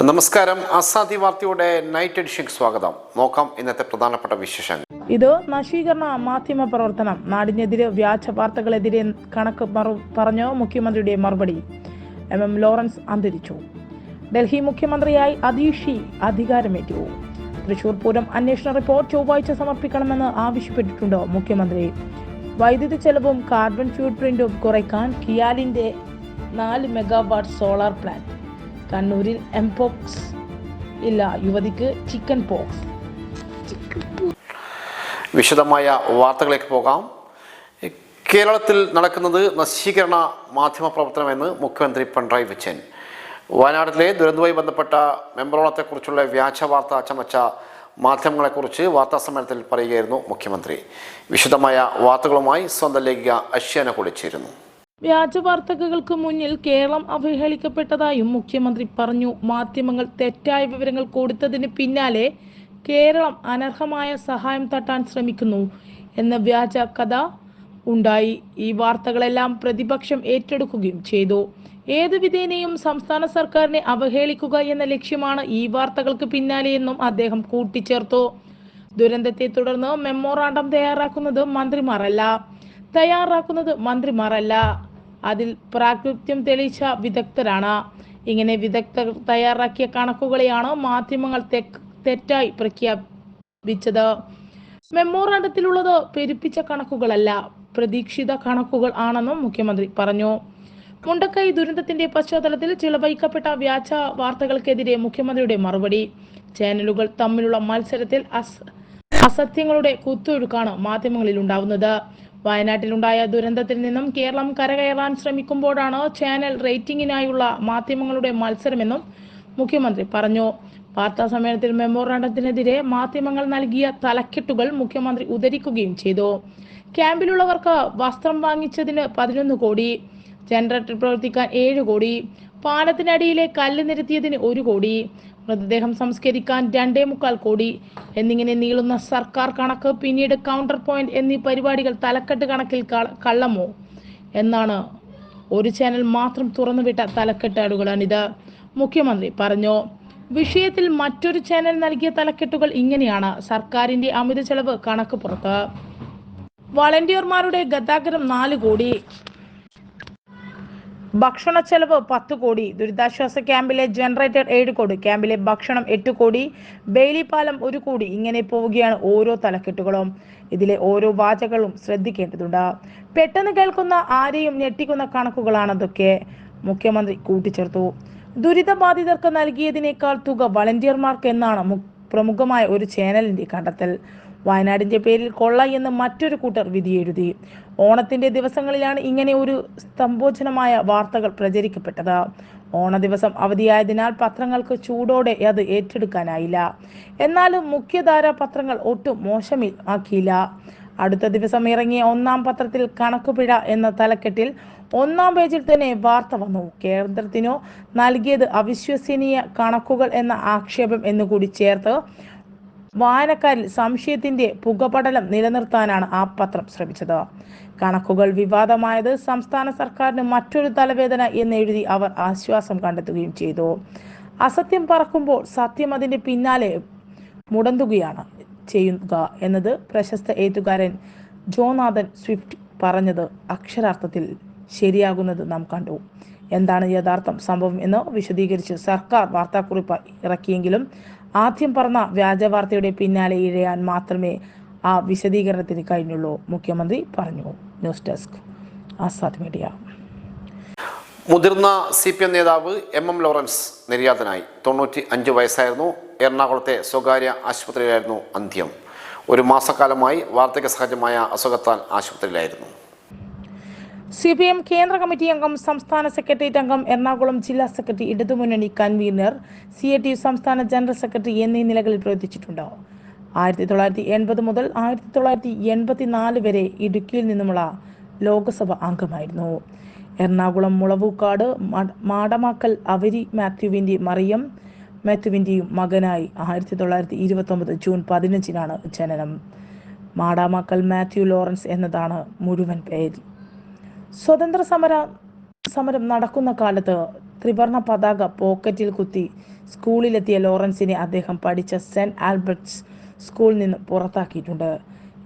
നമസ്കാരം. അസാധി വാർത്തയുടെ night edition സ്വാഗതം. നോക്കാം ഇന്നത്തെ പ്രധാനപ്പെട്ട വിശേഷങ്ങൾ. ഇത് നശീകരണ മാധ്യമ പ്രവർത്തനം. നാടിനെതിരെ വ്യാജ വാർത്തകളെതിരെ കണക്ക് പറഞ്ഞു മുഖ്യമന്ത്രിയുടെ മറുപടി. എം. എം. ലോറൻസ് അന്തരിച്ചു. ഡൽഹി മുഖ്യമന്ത്രിയായി അതീഷി അധികാരമേറ്റു. തൃശൂർ പൂരം അന്വേഷണ റിപ്പോർട്ട് ചൊവ്വാഴ്ച സമർപ്പിക്കണമെന്ന് ആവശ്യപ്പെട്ടിട്ടുണ്ട് മുഖ്യമന്ത്രി. വൈദ്യുതി ചെലവും കാർബൺ ഫ്യൂട്ട് പ്രിന്റും കുറയ്ക്കാൻ കിയാലിന്റെ നാല് മെഗാവാട്ട് സോളാർ പ്ലാന്റ്. കണ്ണൂരിൽ എംപോക്സ് ഇല്ല യുവതിക്ക് ചിക്കൻ പോക്സ് വിശദമായ വാർത്തകളിലേക്ക് പോകാം. കേരളത്തിൽ നടക്കുന്നത് നശീകരണ മാധ്യമ പ്രവർത്തനമെന്ന് മുഖ്യമന്ത്രി പിണറായി വിജയൻ. വയനാട്ടിലെ ദുരന്തവുമായി ബന്ധപ്പെട്ട മെമ്പറോളത്തെക്കുറിച്ചുള്ള വ്യാജ വാർത്ത ചമച്ച മാധ്യമങ്ങളെക്കുറിച്ച് വാർത്താ സമ്മേളനത്തിൽ പറയുകയായിരുന്നു മുഖ്യമന്ത്രി. വിശദമായ വാർത്തകളുമായി സ്വന്തം ലേഖിക അശ്യാന കൂടി ചേരുന്നു. വ്യാജ വാർത്തകൾക്ക് മുന്നിൽ കേരളം അവഹേളിക്കപ്പെട്ടതായും മുഖ്യമന്ത്രി പറഞ്ഞു. മാധ്യമങ്ങൾ തെറ്റായ വിവരങ്ങൾ കൊടുത്തതിന് പിന്നാലെ കേരളം അനർഹമായ സഹായം തട്ടാൻ ശ്രമിക്കുന്നു എന്ന വ്യാജ കഥ ഉണ്ടായി. ഈ വാർത്തകളെല്ലാം പ്രതിപക്ഷം ഏറ്റെടുക്കുകയും ചെയ്തു. ഏത് വിധേനയും സംസ്ഥാന സർക്കാരിനെ അവഹേളിക്കുക എന്ന ലക്ഷ്യമാണ് ഈ വാർത്തകൾക്ക് പിന്നാലെയെന്നും അദ്ദേഹം കൂട്ടിച്ചേർത്തു. ദുരന്തത്തെ തുടർന്ന് മെമ്മോറാണ്ടം തയ്യാറാക്കുന്നത് മന്ത്രിമാരല്ല. തയ്യാറാക്കുന്നത് മന്ത്രിമാരല്ല. അതിൽ പ്രാകൃത്യം തെളിയിച്ച വിദഗ്ധരാണ്. ഇങ്ങനെ വിദഗ്ധർ തയ്യാറാക്കിയ കണക്കുകളെയാണ് മാധ്യമങ്ങൾ തെറ്റായി പ്രഖ്യാപിച്ചത്. മെമ്മോറാണ്ടത്തിലുള്ളത് പെരുപ്പിച്ച കണക്കുകളല്ല പ്രതീക്ഷിത കണക്കുകൾ ആണെന്നും മുഖ്യമന്ത്രി പറഞ്ഞു. മുണ്ടക്കൈ ദുരന്തത്തിന്റെ പശ്ചാത്തലത്തിൽ ചിലവഴിക്കപ്പെട്ട വ്യാജ വാർത്തകൾക്കെതിരെ മുഖ്യമന്ത്രിയുടെ മറുപടി. ചാനലുകൾ തമ്മിലുള്ള മത്സരത്തിൽ അസ് അസത്യങ്ങളുടെ കുത്തൊഴുക്കാണ് മാധ്യമങ്ങളിൽ ഉണ്ടാവുന്നത്. വയനാട്ടിലുണ്ടായ ദുരന്തത്തിൽ നിന്നും കേരളം കരകയറാൻ ശ്രമിക്കുമ്പോഴാണ് ചാനൽ റേറ്റിംഗിനായുള്ള മാധ്യമങ്ങളുടെ മത്സരമെന്നും മുഖ്യമന്ത്രി പറഞ്ഞു. വാർത്താ സമ്മേളനത്തിൽ മെമ്മോറാണ്ടത്തിനെതിരെ മാധ്യമങ്ങൾ നൽകിയ തലക്കെട്ടുകൾ മുഖ്യമന്ത്രി ഉദരിക്കുകയും ചെയ്തു. ക്യാമ്പിലുള്ളവർക്ക് വസ്ത്രം വാങ്ങിച്ചതിന് പതിനൊന്ന് കോടി ജനറേറ്റർ പ്രവർത്തിക്കാൻ ഏഴ് കോടി പാലത്തിനടിയിലെ കല്ല് നിരത്തിയതിന് ഒരു കോടി മൃതദേഹം സംസ്കരിക്കാൻ രണ്ടേ മുക്കാൽ കോടി. എന്നിങ്ങനെ നീളുന്ന സർക്കാർ കണക്ക് പിന്നീട് കൗണ്ടർ പോയിന്റ് എന്നീ പരിപാടികൾ തലക്കെട്ട് കണക്കിൽ കള്ളമോ? എന്നാണ് ഒരു ചാനൽ മാത്രം തുറന്നുവിട്ട തലക്കെട്ടാടുകളാണിത് മുഖ്യമന്ത്രി പറഞ്ഞു വിഷയത്തിൽ മറ്റൊരു ചാനൽ നൽകിയ തലക്കെട്ടുകൾ ഇങ്ങനെയാണ്. സർക്കാരിന്റെ അമിത ചെലവ് കണക്ക് പുറത്ത്. വളണ്ടിയർമാരുടെ ഗതാഗതം നാല് കോടി. ഭക്ഷണ ചെലവ് പത്ത് കോടി. ദുരിതാശ്വാസ ക്യാമ്പിലെ ജനറേറ്റർ ഏഴ് കോടി. ക്യാമ്പിലെ ഭക്ഷണം എട്ട് കോടി. ബെയിലി പാലം ഒരു കോടി. ഇങ്ങനെ പോവുകയാണ് ഓരോ തലക്കെട്ടുകളും. ഇതിലെ ഓരോ വാചകളും ശ്രദ്ധിക്കേണ്ടതുണ്ട്. പെട്ടെന്ന് കേൾക്കുന്ന ആരെയും ഞെട്ടിക്കുന്ന കണക്കുകളാണതൊക്കെ മുഖ്യമന്ത്രി കൂട്ടിച്ചേർത്തു. ദുരിതബാധിതർക്ക് നൽകിയതിനേക്കാൾ തുക വളണ്ടിയർമാർക്ക് എന്നാണ് പ്രമുഖമായ ഒരു ചാനലിന്റെ കണ്ടെത്തൽ. വയനാടിന്റെ പേരിൽ കൊള്ള എന്ന് മറ്റൊരു കൂട്ടർ വിധിയെഴുതി ഓണത്തിന്റെ ദിവസങ്ങളിലാണ് ഇങ്ങനെ ഒരു സ്തംഭോജനമായ വാർത്തകൾ പ്രചരിക്കപ്പെട്ടത്. ഓണ ദിവസം അവധിയായതിനാൽ പത്രങ്ങൾക്ക് ചൂടോടെ അത് ഏറ്റെടുക്കാനായില്ല. എന്നാലും മുഖ്യധാര പത്രങ്ങൾ ഒട്ടും മോശമി ആക്കിയില്ല. അടുത്ത ദിവസം ഇറങ്ങിയ ഒന്നാം പത്രത്തിൽ കണക്കുപിഴ എന്ന തലക്കെട്ടിൽ ഒന്നാം പേജിൽ തന്നെ വാർത്ത വന്നു. കേന്ദ്രത്തിനോ നൽകിയത് അവിശ്വസനീയ കണക്കുകൾ എന്ന ആക്ഷേപം എന്നുകൂടി ചേർത്ത് വായനക്കാരിൽ സംശയത്തിന്റെ പുകപടലം നിലനിർത്താനാണ് ആ പത്രം ശ്രമിച്ചത്. കണക്കുകൾ വിവാദമായത് സംസ്ഥാന സർക്കാരിന് മറ്റൊരു തലവേദന എന്നെഴുതി അവർ ആശ്വാസം കണ്ടെത്തുകയും ചെയ്തു. അസത്യം പറക്കുമ്പോൾ സത്യം അതിന്റെ പിന്നാലെ മുടന്തുകയാണ് ചെയ്യുക എന്നത് പ്രശസ്ത എഴുത്തുകാരൻ ജോനാഥൻ സ്വിഫ്റ്റ് പറഞ്ഞത് അക്ഷരാർത്ഥത്തിൽ ശരിയാകുന്നത് നാം കണ്ടു. എന്താണ് യഥാർത്ഥം സംഭവം എന്ന് വിശദീകരിച്ച് സർക്കാർ വാർത്താക്കുറിപ്പ് ഇറക്കിയെങ്കിലും ആദ്യം പറഞ്ഞ വ്യാജവാർത്തയുടെ പിന്നാലെ ഇഴയാൻ മാത്രമേ ആ വിശദീകരണത്തിന് കഴിഞ്ഞുള്ളൂ. മുഖ്യമന്ത്രി പറഞ്ഞു. News desk Azad media. മുതിർന്ന സി പി എം നേതാവ് എം എം ലോറൻസ് നിര്യാതനായി. തൊണ്ണൂറ്റി അഞ്ച് വയസ്സായിരുന്നു. എറണാകുളത്തെ സ്വകാര്യ ആശുപത്രിയിലായിരുന്നു അന്ത്യം. ഒരു മാസക്കാലമായി വാർദ്ധക്യ സഹജമായ അസുഖത്താൽ ആശുപത്രിയിലായിരുന്നു. സി പി എം കേന്ദ്ര കമ്മിറ്റി അംഗം സംസ്ഥാന സെക്രട്ടേറിയറ്റ് അംഗം എറണാകുളം ജില്ലാ സെക്രട്ടറി ഇടതുമുന്നണി convener C A T U സംസ്ഥാന ജനറൽ സെക്രട്ടറി എന്നീ നിലകളിൽ പ്രവർത്തിച്ചിട്ടുണ്ട്. ആയിരത്തി തൊള്ളായിരത്തി എൺപത് മുതൽ ആയിരത്തി തൊള്ളായിരത്തി എൺപത്തിനാല് വരെ ഇടുക്കിയിൽ നിന്നുമുള്ള ലോക്സഭ അംഗമായിരുന്നു. എറണാകുളം മുളവൂക്കാട് മാടമാക്കൽ അവരി മാത്യുവിന്റെ മറിയം മാത്യുവിന്റെയും മകനായി ആയിരത്തി തൊള്ളായിരത്തി ഇരുപത്തൊമ്പത് ജൂൺ പതിനഞ്ചിനാണ് ജനനം. മാടാമാക്കൽ മാത്യു ലോറൻസ് എന്നതാണ് മുഴുവൻ പേര്. സ്വതന്ത്ര സമര സമരം നടക്കുന്ന കാലത്ത് ത്രിവർണ പതാക പോക്കറ്റിൽ കുത്തി സ്കൂളിലെത്തിയ ലോറൻസിനെ അദ്ദേഹം പഠിച്ച സെന്റ് ആൽബർട്ട്സ് സ്കൂളിൽ നിന്ന് പുറത്താക്കിയിട്ടുണ്ട്.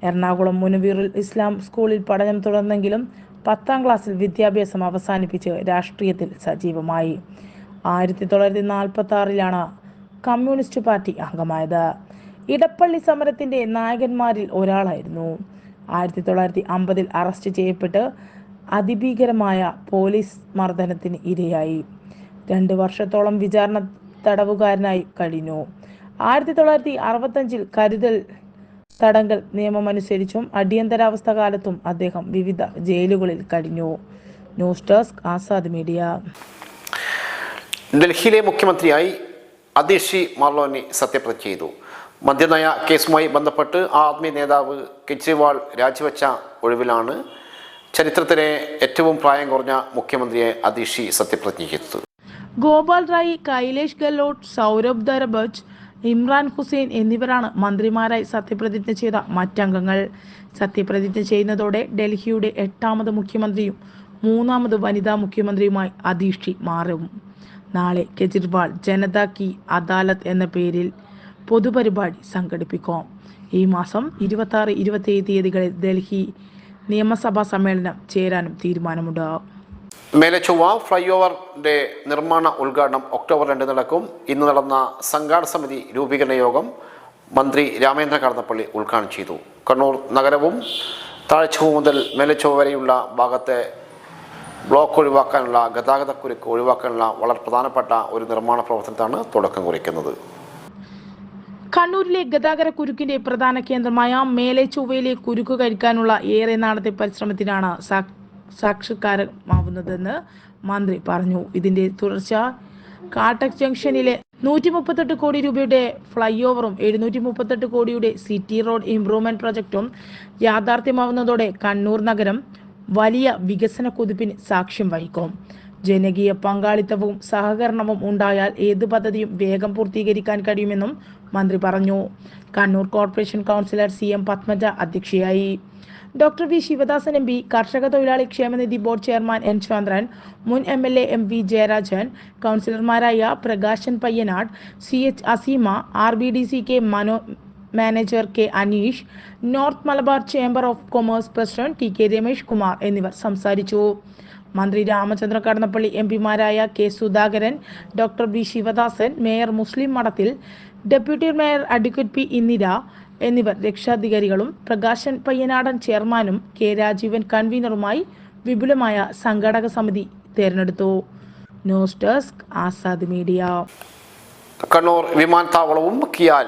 എറണാകുളം മുനവീറിൽ ഇസ്ലാം സ്കൂളിൽ പഠനം തുടർന്നെങ്കിലും പത്താം ക്ലാസ്സിൽ വിദ്യാഭ്യാസം അവസാനിപ്പിച്ച് രാഷ്ട്രീയത്തിൽ സജീവമായി. ആയിരത്തി തൊള്ളായിരത്തി നാൽപ്പത്തി ആറിലാണ് കമ്മ്യൂണിസ്റ്റ് പാർട്ടി അംഗമായത്. ഇടപ്പള്ളി സമരത്തിന്റെ നായകന്മാരിൽ ഒരാളായിരുന്നു. ആയിരത്തി തൊള്ളായിരത്തി അമ്പതിൽ അറസ്റ്റ് ചെയ്യപ്പെട്ട് അതിഭീകരമായ പോലീസ് മർദ്ദനത്തിന് ഇരയായി. രണ്ട് വർഷത്തോളം വിചാരണ തടവുകാരനായി കഴിഞ്ഞു. ആയിരത്തി തൊള്ളായിരത്തി അറുപത്തഞ്ചിൽ കരുതൽ തടങ്കൽ നിയമമനുസരിച്ചും അടിയന്തരാവസ്ഥ കാലത്തും അദ്ദേഹം വിവിധ ജയിലുകളിൽ കഴിഞ്ഞു. News desk Azad media. ഡൽഹിയിലെ മുഖ്യമന്ത്രിയായി അദേശി മാർലോനി സത്യപ്രതിജ്ഞ ചെയ്തു. മദ്യനയ കേസുമായി ബന്ധപ്പെട്ട് ആം ആദ്മി നേതാവ് കെജ്രിവാൾ രാജിവെച്ച ഒഴിവിലാണ് ചരിത്രത്തിലെ ഏറ്റവും പ്രായം കുറഞ്ഞ മുഖ്യമന്ത്രിയെ അതിഷി സത്യപ്രതിജ്ഞ ചെയ്തു. ഗോപാൽ റായി കൈലേഷ് ഗെഹ്ലോട്ട് സൗരഭ് ദർബജ് ഇമ്രാൻ ഹുസൈൻ എന്നിവരാണ് മന്ത്രിമാരായി സത്യപ്രതിജ്ഞ ചെയ്ത മറ്റംഗങ്ങൾ. സത്യപ്രതിജ്ഞ ചെയ്യുന്നതോടെ ഡൽഹിയുടെ എട്ടാമത് മുഖ്യമന്ത്രിയും മൂന്നാമത് വനിതാ മുഖ്യമന്ത്രിയുമായി അധീഷി മാറും. നാളെ കെജ്രിവാൾ ജനതാ കി അദാലത്ത് എന്ന പേരിൽ പൊതുപരിപാടി സംഘടിപ്പിക്കും. ഈ മാസം ഇരുപത്തി ആറ് ഇരുപത്തിയേഴ് തീയതികളിൽ ഡൽഹി നിയമസഭാ സമ്മേളനം ചേരാനും തീരുമാനമുണ്ട് മേലച്ചുവ ചൊവ്വ ഫ്ലൈ ഓവറിന്റെ നിർമ്മാണ ഉദ്ഘാടനം ഒക്ടോബർ രണ്ട് നടക്കും. ഇന്ന് നടന്ന സംഘാടന സമിതി രൂപീകരണ യോഗം മന്ത്രി രാമേന്ദ്ര കടന്നപ്പള്ളി ഉദ്ഘാടനം ചെയ്തു. കണ്ണൂർ നഗരവും താഴ്ചവ് മുതൽ മേലച്ചൊവ്വ വരെയുള്ള ഭാഗത്തെ ബ്ലോക്ക് ഒഴിവാക്കാനുള്ള ഗതാഗതക്കുരുക്ക് ഒഴിവാക്കാനുള്ള വളരെ പ്രധാനപ്പെട്ട ഒരു നിർമ്മാണ പ്രവർത്തനത്താണ് തുടക്കം കുറിക്കുന്നത്. കണ്ണൂരിലെ ഗതാഗത കുരുക്കിന്റെ പ്രധാന കേന്ദ്രമായ മേലെ ചൊവ്വയിലെ കുരുക്ക് കഴിക്കാനുള്ള ഏറെ നാളത്തെ പരിശ്രമത്തിനാണ് സാക്ഷിക്കാരമാവുന്നതെന്ന് മന്ത്രി പറഞ്ഞു. ഇതിന്റെ തുടർച്ച കാട്ടക് ജംഗ്ഷനിലെ നൂറ്റി മുപ്പത്തെട്ട് കോടി രൂപയുടെ ഫ്ലൈ ഓവറും എഴുന്നൂറ്റി മുപ്പത്തെട്ട് കോടിയുടെ സിറ്റി റോഡ് ഇംപ്രൂവ്മെന്റ് പ്രൊജക്ടും യാഥാർത്ഥ്യമാവുന്നതോടെ കണ്ണൂർ നഗരം വലിയ വികസന കുതിപ്പിന് സാക്ഷ്യം വഹിക്കും. ജനകീയ പങ്കാളിത്തവും സഹകരണവും ഉണ്ടായാൽ ഏത് പദ്ധതിയും വേഗം പൂർത്തീകരിക്കാൻ കഴിയുമെന്നും മന്ത്രി പറഞ്ഞു. Kannur corporation councillor C M Padmaja അധ്യക്ഷയായി. Doctor V Sivadasan M P കർഷക തൊഴിലാളി ക്ഷേമനിധി ബോർഡ് ചെയർമാൻ എൻ ചന്ദ്രൻ മുൻ M L A M V Jayarajan കൗൺസിലർമാരായ Prakashan Payyanad C H Aseema R B D C K Mano manager K Aneesh north Malabar chamber of commerce president T K Ramesh Kumar എന്നിവർ സംസാരിച്ചു. മന്ത്രി Ramachandra Kadannappally M പിമാരായ K Sudhakaran doctor B Sivadasan mayor Muslih Madathil deputy mayor advocate P Indira എന്നിവർ രക്ഷാധികാരികളും പ്രകാശൻ പയ്യനാടൻ ചെയർമാനും K Rajeevan കൺവീനറുമായി വിപുലമായ സംഘാടക സമിതി തെരഞ്ഞെടുത്തു. News desk Azad media. Kannur വിമാനത്താവളവും കിയാൽ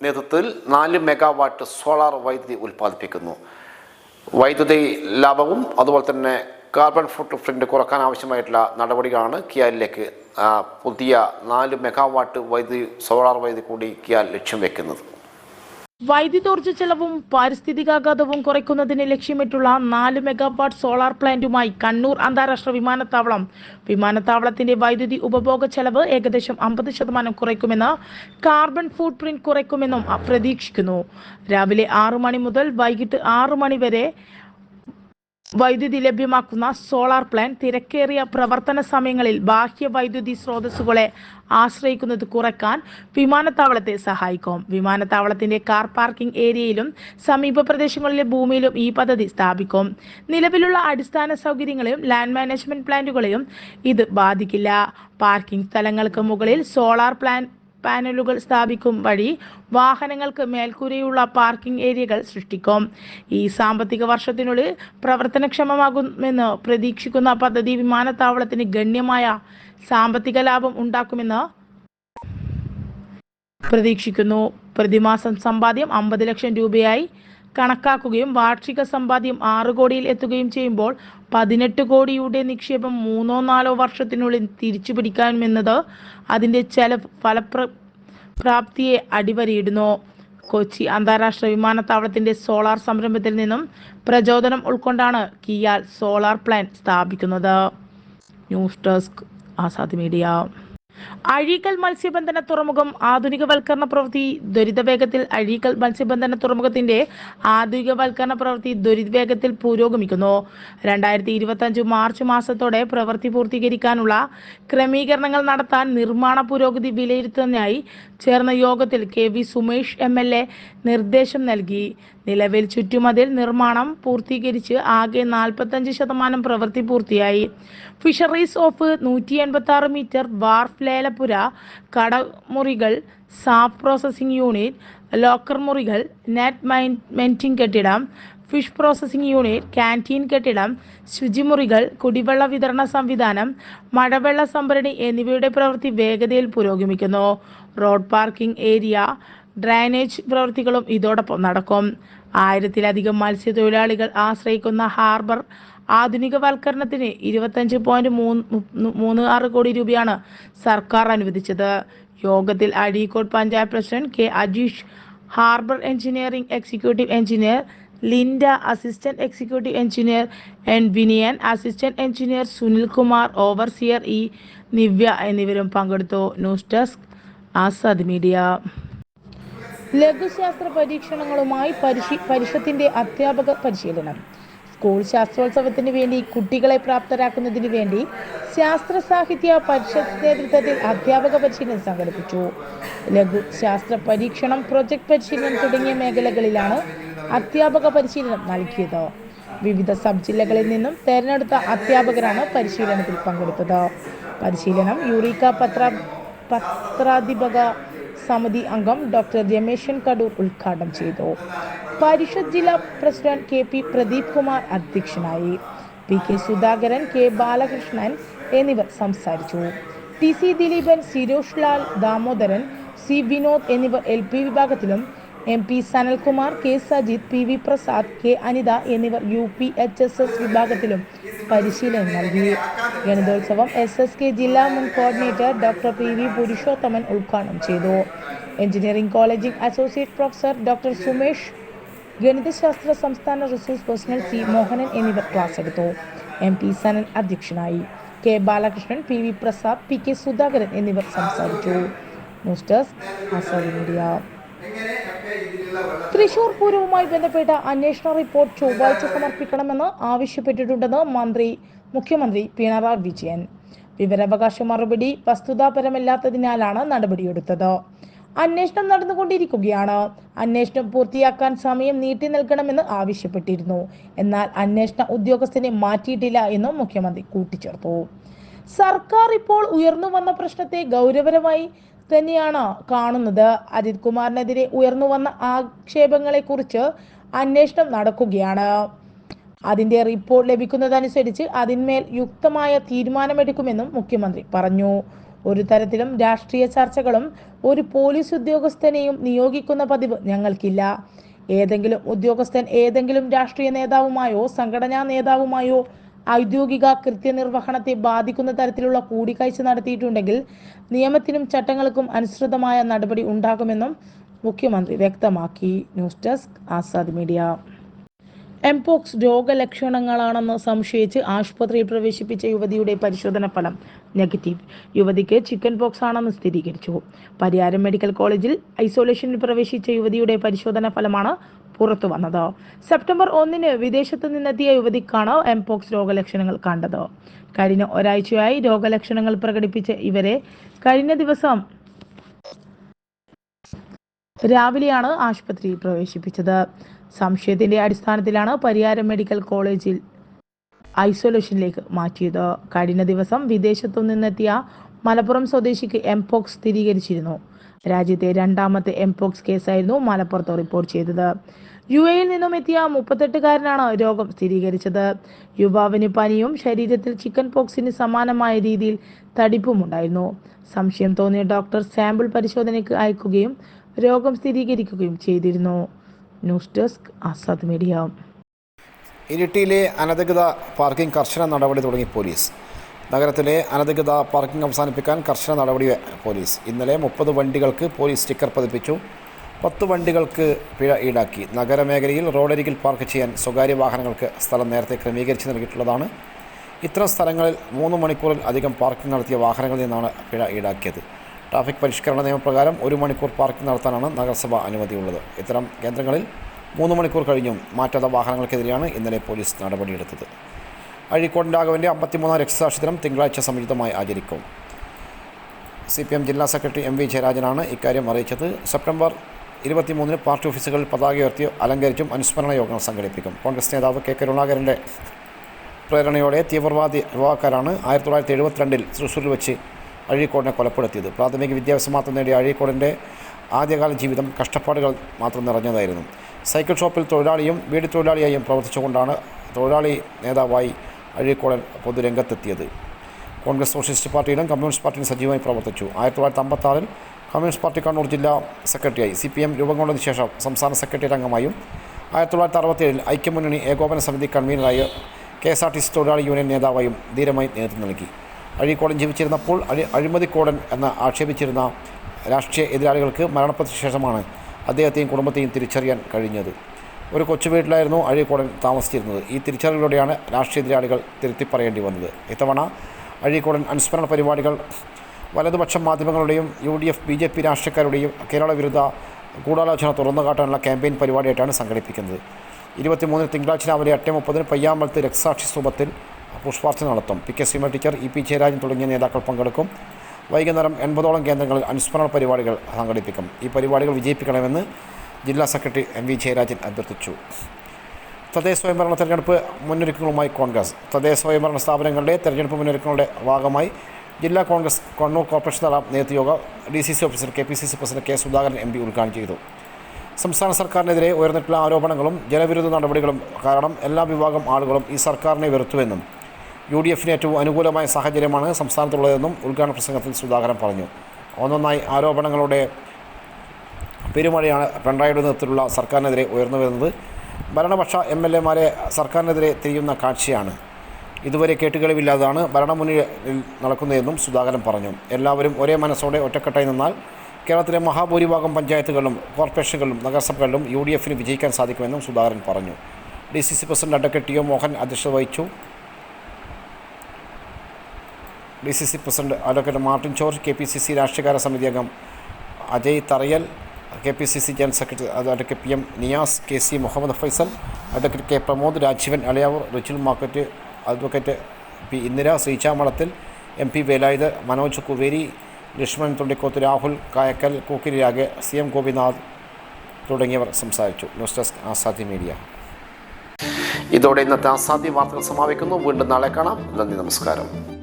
നേതൃത്വത്തിൽ നാല് മെഗാവാട്ട് സോളാർ വൈദ്യുതി ഉൽപ്പാദിപ്പിക്കുന്നു. വൈദ്യുതി ലാഭവും അതുപോലെ തന്നെ കാർബൺ ഫുട് പ്രിന്റ് കുറയ്ക്കാൻ ആവശ്യമായിട്ടുള്ള നടപടികളാണ് കിയാലിലേക്ക് പുതിയ നാല് മെഗാവാട്ട് വൈദ്യുതി സോളാർ വൈദ്യുതി കൂടി കിയാൽ ലക്ഷ്യം വെക്കുന്നത്. വൈദ്യുതോർജ ചെലവും പാരിസ്ഥിതികാഘാതവും കുറയ്ക്കുന്നതിന് ലക്ഷ്യമിട്ടുള്ള നാല് മെഗാവാട്ട് സോളാർ പ്ലാന്റുമായി കണ്ണൂർ അന്താരാഷ്ട്ര വിമാനത്താവളം. വിമാനത്താവളത്തിന്റെ വൈദ്യുതി ഉപഭോഗ ചെലവ് ഏകദേശം അമ്പത് ശതമാനം കുറയ്ക്കുമെന്ന് കാർബൺ ഫുട് പ്രിന്റ് കുറയ്ക്കുമെന്നും പ്രതീക്ഷിക്കുന്നു രാവിലെ ആറു മണി മുതൽ വൈകിട്ട് ആറു മണി വരെ വൈദ്യുതി ലഭ്യമാക്കുന്ന സോളാർ പ്ലാന്റ് തിരക്കേറിയ പ്രവർത്തന സമയങ്ങളിൽ ബാഹ്യ വൈദ്യുതി സ്രോതസ്സുകളെ ആശ്രയിക്കുന്നത് കുറയ്ക്കാൻ വിമാനത്താവളത്തെ സഹായിക്കും. വിമാനത്താവളത്തിന്റെ കാർ പാർക്കിംഗ് ഏരിയയിലും സമീപ പ്രദേശങ്ങളിലെ ഭൂമിയിലും ഈ പദ്ധതി സ്ഥാപിക്കും. നിലവിലുള്ള അടിസ്ഥാന സൗകര്യങ്ങളെയും ലാൻഡ് മാനേജ്മെന്റ് പ്ലാന്റുകളെയും ഇത് ബാധിക്കില്ല. പാർക്കിംഗ് സ്ഥലങ്ങൾക്ക് മുകളിൽ സോളാർ പ്ലാൻ പാനലുകൾ സ്ഥാപിക്കും വഴി വാഹനങ്ങൾക്ക് മേൽക്കൂരയുള്ള പാർക്കിംഗ് ഏരിയകൾ സൃഷ്ടിക്കും. ഈ സാമ്പത്തിക വർഷത്തിനുള്ളിൽ പ്രവർത്തനക്ഷമമാകുമെന്ന് പ്രതീക്ഷിക്കുന്ന പദ്ധതി വിമാനത്താവളത്തിന് ഗണ്യമായ സാമ്പത്തിക ലാഭം ഉണ്ടാക്കുമെന്ന് പ്രതീക്ഷിക്കുന്നു. പ്രതിമാസം സമ്പാദ്യം അമ്പത് ലക്ഷം രൂപയായി കണക്കാക്കുകയും വാർഷിക സമ്പാദ്യം ആറ് കോടിയിൽ എത്തുകയും ചെയ്യുമ്പോൾ പതിനെട്ട് കോടിയുടെ നിക്ഷേപം മൂന്നോ നാലോ വർഷത്തിനുള്ളിൽ തിരിച്ചു പിടിക്കാമെന്നത് അതിന്റെ ചില ഫലപ്ര പ്രാപ്തിയെ അടിവരയിടുന്നു. കൊച്ചി അന്താരാഷ്ട്ര വിമാനത്താവളത്തിന്റെ സോളാർ സംരംഭത്തിൽ നിന്നും പ്രചോദനം ഉൾക്കൊണ്ടാണ് കിയാൽ സോളാർ പ്ലാന്റ് സ്ഥാപിക്കുന്നത്. News desk Azad media. Azhikkal മത്സ്യബന്ധന തുറമുഖം ആധുനികവൽക്കരണ പ്രവൃത്തി ദുരിതവേഗത്തിൽ അഴീക്കൽ മത്സ്യബന്ധന തുറമുഖത്തിന്റെ ആധുനികവൽക്കരണ പ്രവൃത്തി ദുരിതവേഗത്തിൽ പുരോഗമിക്കുന്നു. രണ്ടായിരത്തി ഇരുപത്തഞ്ച് മാർച്ച് മാസത്തോടെ പ്രവൃത്തി പൂർത്തീകരിക്കാനുള്ള ക്രമീകരണങ്ങൾ നടത്താൻ നിർമ്മാണ പുരോഗതി വിലയിരുത്തുന്നതിനായി ചേർന്ന യോഗത്തിൽ K V Sumesh M L A നിർദ്ദേശം നൽകി. നിലവിൽ ചുറ്റുമതിൽ നിർമ്മാണം പൂർത്തീകരിച്ച് ആകെ നാൽപ്പത്തഞ്ച് ശതമാനം പ്രവൃത്തി പൂർത്തിയായി. ഫിഷറീസ് ഓഫ് നൂറ്റി എൺപത്തി ആറ് മീറ്റർ വാർഫ് ലേലപ്പുര കടമുറികൾ സാഫ് പ്രോസസ്സിംഗ് യൂണിറ്റ് ലോക്കർ മുറികൾ നെറ്റ് മെന്റിംഗ് കെട്ടിടം ഫിഷ് പ്രോസസ്സിംഗ് യൂണിറ്റ് ക്യാന്റീൻ കെട്ടിടം ശുചിമുറികൾ കുടിവെള്ള വിതരണ സംവിധാനം മഴവെള്ള സംഭരണി എന്നിവയുടെ പ്രവൃത്തി വേഗതയിൽ പുരോഗമിക്കുന്നു. റോഡ് പാർക്കിംഗ് ഏരിയ ഡ്രൈനേജ് പ്രവൃത്തികളും ഇതോടൊപ്പം നടക്കും. ആയിരത്തിലധികം മത്സ്യത്തൊഴിലാളികൾ ആശ്രയിക്കുന്ന ഹാർബർ ആധുനികവൽക്കരണത്തിന് ഇരുപത്തഞ്ച് പോയിന്റ് മൂന്ന് മൂന്ന് ആറ് കോടി രൂപയാണ് സർക്കാർ അനുവദിച്ചത്. യോഗത്തിൽ Azhikode panchayat president K Ajeesh harbour engineering executive engineer Linda assistant executive engineer N Viniyan assistant engineer Sunil Kumar overseer E Nivya എന്നിവരും പങ്കെടുത്തു. News desk Azad media. ലഘുശാസ്ത്ര പരീക്ഷണങ്ങളുമായി പരിശി പരിഷത്തിന്റെ അധ്യാപക പരിശീലനം. സ്കൂൾ ശാസ്ത്രോത്സവത്തിന് വേണ്ടി കുട്ടികളെ പ്രാപ്തരാക്കുന്നതിന് വേണ്ടി ശാസ്ത്ര സാഹിത്യ പരിഷത്ത് നേതൃത്വത്തിൽ അധ്യാപക പരിശീലനം സംഘടിപ്പിച്ചു. ലഘു ശാസ്ത്ര പരീക്ഷണം പ്രൊജക്ട് പരിശീലനം തുടങ്ങിയ മേഖലകളിലാണ് അധ്യാപക പരിശീലനം നൽകിയത്. വിവിധ സബ് ജില്ലകളിൽ നിന്നും തെരഞ്ഞെടുത്ത അധ്യാപകരാണ് പരിശീലനത്തിൽ പങ്കെടുത്തത്. പരിശീലനം യൂറിക്ക പത്ര പത്രാധിപക സമിതി അംഗം ഡോക്ടർ രമേശൻ കടൂർ ഉദ്ഘാടനം ചെയ്തു. പരിഷത്ത് ജില്ലാ president K P Pradeep Kumar അധ്യക്ഷനായി. P K Sudhakaran K Balakrishnan എന്നിവർ സംസാരിച്ചു. T C Dileepan Sirosh Lal Damodaran C Vinod എന്നിവർ എൽ പി വിഭാഗത്തിലും M P Sanalkumar K Sajith P V Prasad K Anitha എന്നിവർ U P H S S വിഭാഗത്തിലും പരിശീലനം നൽകി. ഗണിതോത്സവം എസ് എസ് കെ ജില്ലാ മുൻ coordinator doctor P V Purushothaman ഉദ്ഘാടനം ചെയ്തു. എഞ്ചിനീയറിംഗ് കോളേജിൽ അസോസിയേറ്റ് പ്രൊഫസർ ഡോക്ടർ സുമേഷ് ഗണിതശാസ്ത്ര സംസ്ഥാന റിസോഴ്സ് പേഴ്സണൽ സി. മോഹനൻ എന്നിവർ ക്ലാസ് എടുത്തു. എം പി സനൻ അധ്യക്ഷനായി. K Balakrishnan P V Prasad P K Sudhakaran എന്നിവർ സംസാരിച്ചു. News desk media. തൃശൂർ പൂരവുമായി ബന്ധപ്പെട്ട അന്വേഷണ റിപ്പോർട്ട് ചൊവ്വാഴ്ച സമർപ്പിക്കണമെന്ന് ആവശ്യപ്പെട്ടിട്ടുണ്ടെന്ന് മന്ത്രി മുഖ്യമന്ത്രി പിണറായി വിജയൻ. വിവരാവകാശ മറുപടി വസ്തുതാപരമല്ലാത്തതിനാലാണ് നടപടിയെടുത്തത്. അന്വേഷണം നടന്നുകൊണ്ടിരിക്കുകയാണ്. അന്വേഷണം പൂർത്തിയാക്കാൻ സമയം നീട്ടി നൽകണമെന്ന് ആവശ്യപ്പെട്ടിരുന്നു. എന്നാൽ അന്വേഷണ ഉദ്യോഗസ്ഥനെ മാറ്റിയിട്ടില്ല എന്നും മുഖ്യമന്ത്രി കൂട്ടിച്ചേർത്തു. സർക്കാർ ഇപ്പോൾ ഉയർന്നു വന്ന പ്രശ്നത്തെ ഗൗരവപരമായി തന്നെയാണ് കാണുന്നത്? അജിത് കുമാറിനെതിരെ ഉയർന്നു വന്ന ആക്ഷേപങ്ങളെ കുറിച്ച് അന്വേഷണം നടക്കുകയാണ്. അതിന്റെ റിപ്പോർട്ട് ലഭിക്കുന്നതനുസരിച്ച് അതിന്മേൽ യുക്തമായ തീരുമാനമെടുക്കുമെന്നും മുഖ്യമന്ത്രി പറഞ്ഞു. ഒരു തരത്തിലും രാഷ്ട്രീയ ചർച്ചകളും ഒരു പോലീസ് ഉദ്യോഗസ്ഥനെയും നിയോഗിക്കുന്ന പതിവ് ഞങ്ങൾക്കില്ല. ഏതെങ്കിലും ഉദ്യോഗസ്ഥൻ ഏതെങ്കിലും രാഷ്ട്രീയ നേതാവുമായോ സംഘടനാ നേതാവുമായോ ഔദ്യോഗിക കൃത്യനിർവഹണത്തെ ബാധിക്കുന്ന തരത്തിലുള്ള കൂടിക്കാഴ്ച നടത്തിയിട്ടുണ്ടെങ്കിൽ നിയമത്തിനും ചട്ടങ്ങൾക്കും അനുസൃതമായ നടപടി ഉണ്ടാകുമെന്നും മുഖ്യമന്ത്രി വ്യക്തമാക്കി. News desk Azad media. Mpox രോഗലക്ഷണങ്ങളാണെന്ന് സംശയിച്ച് ആശുപത്രിയിൽ പ്രവേശിപ്പിച്ച യുവതിയുടെ പരിശോധന ഫലം നെഗറ്റീവ്. യുവതിക്ക് ചിക്കൻ പോക്സ് ആണെന്ന് സ്ഥിരീകരിച്ചു. പരിയാരം മെഡിക്കൽ കോളേജിൽ ഐസൊലേഷനിൽ പ്രവേശിച്ച യുവതിയുടെ പരിശോധന ഫലമാണ് പുറത്തു വന്നത്. സെപ്റ്റംബർ ഒന്നിന് വിദേശത്ത് നിന്നെത്തിയ യുവതിക്കാണ് എംപോക്സ് രോഗലക്ഷണങ്ങൾ കണ്ടത്. കഴിഞ്ഞ ഒരാഴ്ചയായി രോഗലക്ഷണങ്ങൾ പ്രകടിപ്പിച്ച ഇവരെ കഴിഞ്ഞ ദിവസം രാവിലെയാണ് ആശുപത്രിയിൽ പ്രവേശിപ്പിച്ചത്. സംശയത്തിന്റെ അടിസ്ഥാനത്തിലാണ് പരിയാരം മെഡിക്കൽ കോളേജിൽ ഐസൊലേഷനിലേക്ക് മാറ്റിയത്. കഴിഞ്ഞ ദിവസം വിദേശത്തു നിന്നെത്തിയ മലപ്പുറം സ്വദേശിക്ക് എംപോക്സ് സ്ഥിരീകരിച്ചിരുന്നു. രാജ്യത്തെ രണ്ടാമത്തെ എംപോക്സ് കേസായിരുന്നു മലപ്പുറത്ത് റിപ്പോർട്ട് ചെയ്തത്. യു എയിൽ നിന്നും എത്തിയ മുപ്പത്തെട്ടുകാരനാണ് രോഗം സ്ഥിരീകരിച്ചത്. യുവാവിന് പനിയും ശരീരത്തിൽ ചിക്കൻ പോക്സിന് സമാനമായ രീതിയിൽ തടിപ്പും ഉണ്ടായിരുന്നു. സംശയം തോന്നിയ ഡോക്ടർ സാമ്പിൾ പരിശോധനയ്ക്ക് അയക്കുകയും രോഗം സ്ഥിരീകരിക്കുകയും ചെയ്തിരുന്നു. News desk Azad media. ഇരിട്ടിയിലെ അനധികൃത പാർക്കിംഗ് കർശന നടപടി തുടങ്ങി പോലീസ്. നഗരത്തിലെ അനധികൃത പാർക്കിംഗ് അവസാനിപ്പിക്കാൻ കർശന നടപടി പോലീസ്. ഇന്നലെ മുപ്പത് വണ്ടികൾക്ക് പോലീസ് സ്റ്റിക്കർ പതിപ്പിച്ചു. പത്ത് വണ്ടികൾക്ക് പിഴ ഈടാക്കി. നഗരമേഖലയിൽ റോഡരികിൽ പാർക്ക് ചെയ്യാൻ സ്വകാര്യ വാഹനങ്ങൾക്ക് സ്ഥലം നേരത്തെ ക്രമീകരിച്ച് നൽകിയിട്ടുള്ളതാണ്. ഇത്തരം സ്ഥലങ്ങളിൽ മൂന്ന് മണിക്കൂറിൽ അധികം പാർക്കിംഗ് നടത്തിയ വാഹനങ്ങളിൽ നിന്നാണ് പിഴ ഈടാക്കിയത്. ട്രാഫിക് പരിഷ്കരണ നിയമപ്രകാരം ഒരു മണിക്കൂർ പാർക്കിംഗ് നടത്താനാണ് നഗരസഭ അനുമതിയുള്ളത്. ഇത്തരം കേന്ദ്രങ്ങളിൽ മൂന്ന് മണിക്കൂർ കഴിഞ്ഞും മാറ്റാത്ത വാഹനങ്ങൾക്കെതിരെയാണ് ഇന്നലെ പോലീസ് നടപടിയെടുത്തത്. അഴീക്കോട് രാഘവന്റെ അമ്പത്തിമൂന്നാം രക്തസാക്ഷി ദിനം തിങ്കളാഴ്ച സംയുക്തമായി ആചരിക്കും. സി പി എം ജില്ലാ സെക്രട്ടറി എം വി ജയരാജനാണ് ഇക്കാര്യം അറിയിച്ചത്. സെപ്റ്റംബർ ഇരുപത്തിമൂന്നിന് പാർട്ടി ഓഫീസുകളിൽ പതാക ഉയർത്തി അലങ്കരിച്ചും അനുസ്മരണ യോഗങ്ങൾ സംഘടിപ്പിക്കും. കോൺഗ്രസ് നേതാവ് കെ കരുണാകരന്റെ പ്രേരണയോടെ തീവ്രവാദി യുവാക്കാരാണ് ആയിരത്തി തൊള്ളായിരത്തി എഴുപത്തിരണ്ടിൽ തൃശ്ശൂരിൽ വെച്ച് അഴീക്കോടിനെ കൊലപ്പെടുത്തിയത്. പ്രാഥമിക വിദ്യാഭ്യാസം മാത്രം നേടിയ അഴീക്കോടിന്റെ ആദ്യകാല ജീവിതം കഷ്ടപ്പാടുകൾ മാത്രം നിറഞ്ഞതായിരുന്നു. സൈക്കിൾ ഷോപ്പിൽ തൊഴിലാളിയും വീട് തൊഴിലാളിയായും പ്രവർത്തിച്ചുകൊണ്ടാണ് തൊഴിലാളി നേതാവായി അഴീക്കോടൻ പൊതുരംഗത്തെത്തിയത്. കോൺഗ്രസ് സോഷ്യലിസ്റ്റ് പാർട്ടിയിലും കമ്മ്യൂണിസ്റ്റ് പാർട്ടിയിലും സജീവമായി പ്രവർത്തിച്ചു. ആയിരത്തി തൊള്ളായിരത്തി അമ്പത്താറിൽ കമ്മ്യൂണിസ്റ്റ് പാർട്ടി കണ്ണൂർ ജില്ലാ സെക്രട്ടറിയായി. സി പി എം രൂപം കൊണ്ടതിന് ശേഷം സംസ്ഥാന സെക്രട്ടറി അംഗമായും ആയിരത്തി തൊള്ളായിരത്തി അറുപത്തിയേഴിൽ ഐക്യമുന്നണി ഏകോപന സമിതി കൺവീനറായ K S R T C തൊഴിലാളി യൂണിയൻ നേതാവായും ധീരമായി നേതൃത്വം നൽകി. അഴീക്കോടൻ ജീവിച്ചിരുന്നപ്പോൾ അഴി അഴിമതിക്കോടൻ എന്ന് ആക്ഷേപിച്ചിരുന്ന രാഷ്ട്രീയ എതിരാളികൾക്ക് മരണപ്പെട്ട ശേഷമാണ് അദ്ദേഹത്തെയും കുടുംബത്തെയും തിരിച്ചറിയാൻ കഴിഞ്ഞത്. ഒരു കൊച്ചു വീട്ടിലായിരുന്നു അഴീക്കോടൻ താമസിച്ചിരുന്നത്. ഈ തിരിച്ചറിവിലൂടെയാണ് രാഷ്ട്രീയ എതിരാളികൾ തിരുത്തി പറയേണ്ടി വന്നത്. ഇത്തവണ അഴീക്കോടൻ അനുസ്മരണ പരിപാടികൾ വലതുപക്ഷ മാധ്യമങ്ങളുടെയും U D F B J P രാഷ്ട്രീയക്കാരുടെയും Kerala വിരുദ്ധ ഗൂഢാലോചന തുറന്നു കാട്ടാനുള്ള ക്യാമ്പയിൻ പരിപാടിയായിട്ടാണ് സംഘടിപ്പിക്കുന്നത്. ഇരുപത്തിമൂന്നിന് തിങ്കളാഴ്ച രാവിലെ എട്ട് മുപ്പതിന് പയ്യാമ്പലത്ത് രക്തസാക്ഷി സ്തൂപത്തിൽ പുഷ്പാർച്ചന നടത്തും. P K Sima teacher E P Jayarajan തുടങ്ങിയ നേതാക്കൾ പങ്കെടുക്കും. വൈകുന്നേരം എൺപതോളം കേന്ദ്രങ്ങളിൽ അനുസ്മരണ പരിപാടികൾ സംഘടിപ്പിക്കും. ഈ പരിപാടികൾ വിജയിപ്പിക്കണമെന്ന് ജില്ലാ സെക്രട്ടറി എം വി ജയരാജൻ അഭ്യർത്ഥിച്ചു. തദ്ദേശ സ്വയംഭരണ തെരഞ്ഞെടുപ്പ് മുന്നൊരുക്കങ്ങളുമായി കോൺഗ്രസ്. തദ്ദേശ സ്വയംഭരണ സ്ഥാപനങ്ങളുടെ തെരഞ്ഞെടുപ്പ് മുന്നൊരുക്കങ്ങളുടെ ഭാഗമായി ജില്ലാ കോൺഗ്രസ് കണ്ണൂർ കോർപ്പറേഷൻ തല നേതൃയോഗ D C C officer K P C C president K Sudhakaran M P ഉദ്ഘാടനം ചെയ്തു. സംസ്ഥാന സർക്കാരിനെതിരെ ഉയർന്നിട്ടുള്ള ആരോപണങ്ങളും ജനവിരുദ്ധ നടപടികളും കാരണം എല്ലാ വിഭാഗം ആളുകളും ഈ സർക്കാരിനെ വെറുത്തുവെന്നും യു ഡി എഫിന് ഏറ്റവും അനുകൂലമായ സാഹചര്യമാണ് സംസ്ഥാനത്തുള്ളതെന്നും ഉദ്ഘാടന പ്രസംഗത്തിൽ സുധാകരൻ പറഞ്ഞു. ഒന്നൊന്നായി ആരോപണങ്ങളുടെ പെരുമഴയാണ് പിണറായിയുടെ നേതൃത്വത്തിലുള്ള സർക്കാരിനെതിരെ ഉയർന്നു വരുന്നത്. ഭരണപക്ഷ എം എൽ എമാരെ സർക്കാരിനെതിരെ തിരിയുന്ന കാഴ്ചയാണ്. ഇതുവരെ കേട്ടുകളിവില്ലാതാണ് ഭരണമുന്നിൽ നടക്കുന്നതെന്നും സുധാകരൻ പറഞ്ഞു. എല്ലാവരും ഒരേ മനസ്സോടെ ഒറ്റക്കെട്ടായി നിന്നാൽ കേരളത്തിലെ മഹാഭൂരിഭാഗം പഞ്ചായത്തുകളിലും കോർപ്പറേഷനുകളിലും നഗരസഭകളിലും യു ഡി എഫിന് വിജയിക്കാൻ സാധിക്കുമെന്നും സുധാകരൻ പറഞ്ഞു. D C C president advocate T O Mohan അധ്യക്ഷത വഹിച്ചു. D C C president advocate Martin George K P C C രാഷ്ട്രീയകാര്യ സമിതി അംഗം Ajay Tharayil K P C C general secretary advocate P M Niyas K C Muhammad Faisal advocate K Pramod Rajeevan Alayavoor Rijil Makkutty advocate P Indira ശ്രീചാമളത്തിൽ M P Velayudh Manoj Kuveri Lakshman Thundikoth Rahul Kayakkal Kookkiri Rag C M Gopinath തുടങ്ങിയവർ സംസാരിച്ചു. News desk Azadi media. ഇതോടെ ഇന്നത്തെ ആസാദി വാർത്തകൾ സമാപിക്കുന്നു. വീണ്ടും നാളെ കാണാം. നന്ദി നമസ്കാരം.